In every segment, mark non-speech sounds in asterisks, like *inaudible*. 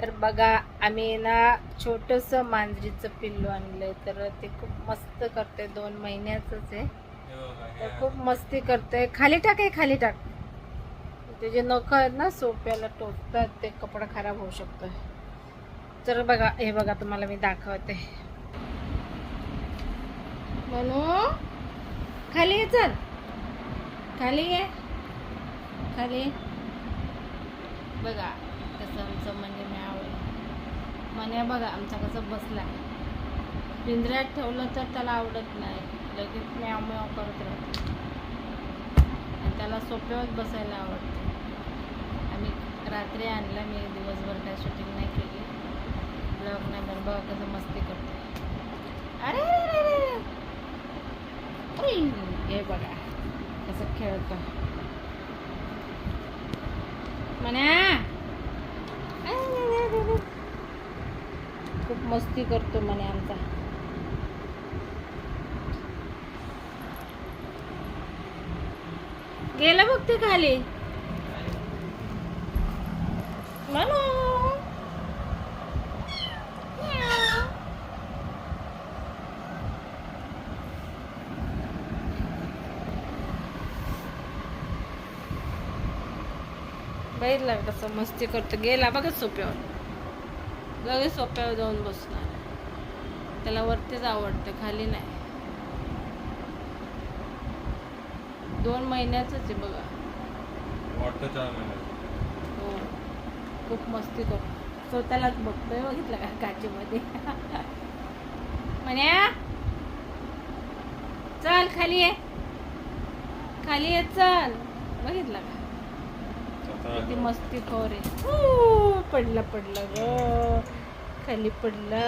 तर बघा आम्ही ना छोटंसं मांजरीचं पिल्लू आणलंय. तर ते खूप मस्त करते दोन महिन्याचंच आहे. तर खूप मस्ती करते खाली टाक हे खाली टाक. ते जे नख आहेत ना सोप्याला टोचतात ते कपडा खराब होऊ शकतो तर बघा हे बघा तुम्हाला मी दाखवते. म्हणू खाली ये चल. खाली ये. खाली. बघा. कसं आमचं म्हणजे म्याव म्हणे मन्या बघा आमचा कसं बसला पिंजऱ्यात ठेवलं तर त्याला आवडत नाही. लगेच म्याव म्याव करत राहतो. आणि त्याला सोप्यावर बसायला आवडते. आम्ही रात्री आणला मी दिवसभर काय शूटिंग नाही केली. ब्लॉग नाही बरं बघा कसं मस्ती करतो. अरे अरे, अरे, हे बघा कसं खेळतो. मन्या खूप मस्ती करतो म्हणे आमचा. गेला बघ ते खाली. म्हणू बघितला कसं मस्ती करतो. गेला बघा सोप्यावर. लगेच सोप्यावर जाऊन बसणार. त्याला वरतीच आवडतं खाली नाही. दोन महिन्याच आहे बघा. हो. खूप मस्ती करतो स्वतःलाच बघतोय बघितलं का काचेमध्ये? म्हण्या चल खाली ये. खाली ये चल. बघितलं का? किती मस्ती खोर आहे. पडला पडला ग. खाली पडला.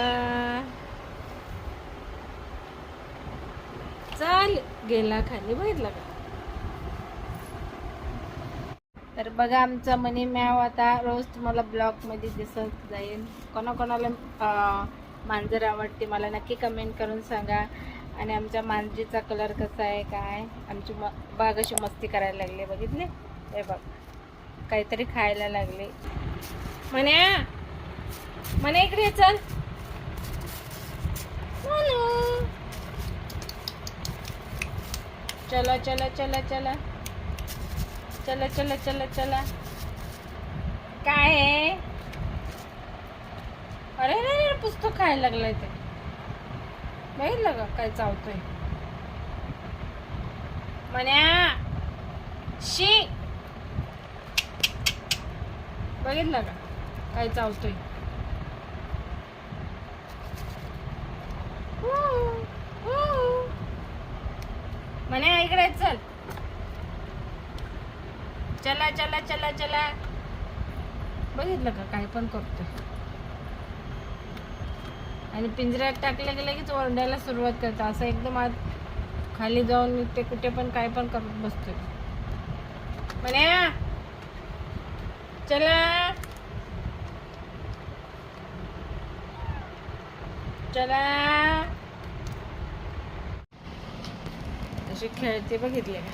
चाल गेला खाली बघितला का? तर बघा आमचा मनी मॅव आता रोज तुम्हाला ब्लॉगमध्ये दिसत जाईल. कोणाकोणाला मांजर आवडते मला नक्की कमेंट करून सांगा. आणि आमच्या मांजरीचा कलर कसा आहे काय? आमची म बाग अशी मस्ती करायला लागली बघितले? हे बघ काहीतरी खायला लागले. म्हणे म्हणे इकडे चल. चला. चला चला चला चला. चला चला चला काय आहे? अरे अरे अरे, पुस्तक खायला लागलाय ते. बघितलं का काय चावतोय? म्हण्या शी. बघितलं का काय चावतोय? म्हणे इकडे चल. चला चला चला चला. बघितलं का? काय पण करतोय. आणि पिंजऱ्यात टाकलं की लगेच ओरडायला सुरुवात करतो असं एकदम आत खाली जाऊन ते कुठे पण काय पण करत बसतोय. म्हणे चला. चला. कशी खेळते बघितले का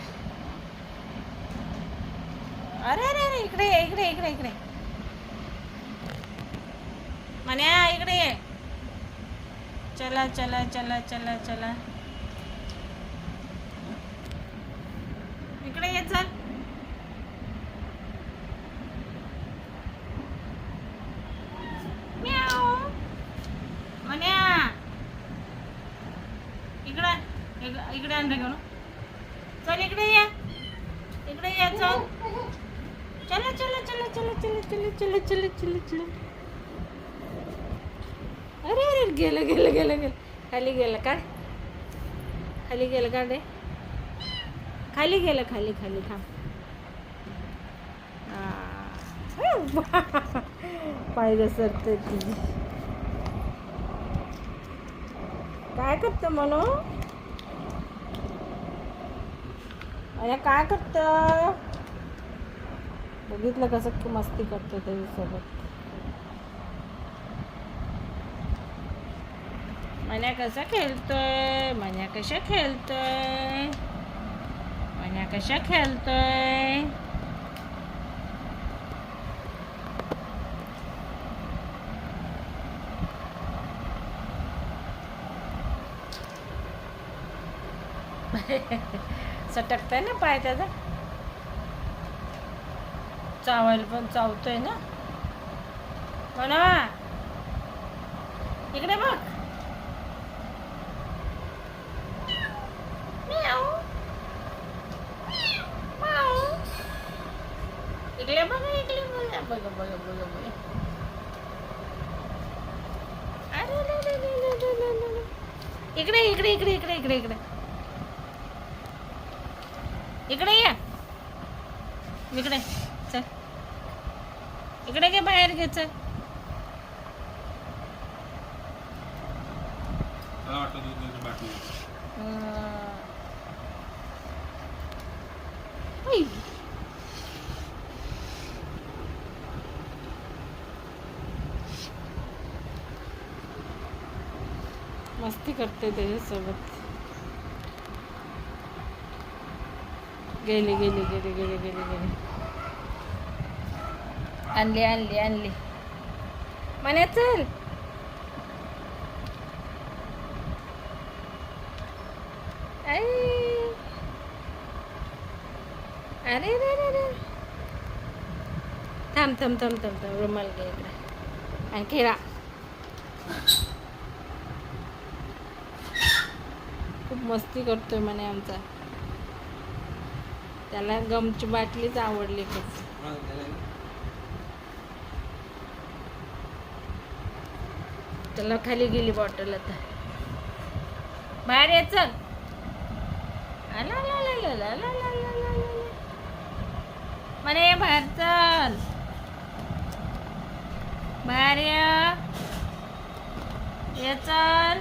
अरे अरे अरे इकडे ये, इकडे इकडे इकडे म्हण्या इकडे ये. चला चला चला चला चला. इकडे ये चल. इकडे इकडे आण घेऊन. चल इकडे या. इकडे या चल. चला चला चला चला चला चला चला चला चला चला. अरे अरे गेलं गेलं गेलं गेलं. खाली गेलं काय खाली गेलं का रे? खाली गेलं खाली खाली थांब. *laughs* पाय घसरते तुझी काय करतं म्हणून अरे काय करतं? बघितलं कसं मस्ती करते त्याच्यासोबत मन्या कसा खेळतोय? मन्या कशा खेळतोय? मन्या कशा खेळतोय? *laughs* सटकताय ना पाय त्याचा. चावायला पण चावतोय ना. म्हणा इकडे बघ. इकडे बघा इकडे इकडे इकडे इकडे इकडे इकडे. इकडे ये. इकडे चल. इकडे घे बाहेर घे चल. मस्ती करते त्याच्यासोबत. गेली गेली गेली गेली गेली गेली. आणली आणली आणली. म्हणे चल. अरे रे रे रे थांब थांब थांब थांब थांब. रुमाल घे इकडे. आणि खेळा. खूप मस्ती करतोय म्हणे आमचा. त्याला गमची बाटलीच आवडली खूप. त्याला खाली गेली बॉटल आता. बाहेर ये चल. म्हणे बाहेर चल. बाहेर ये चल.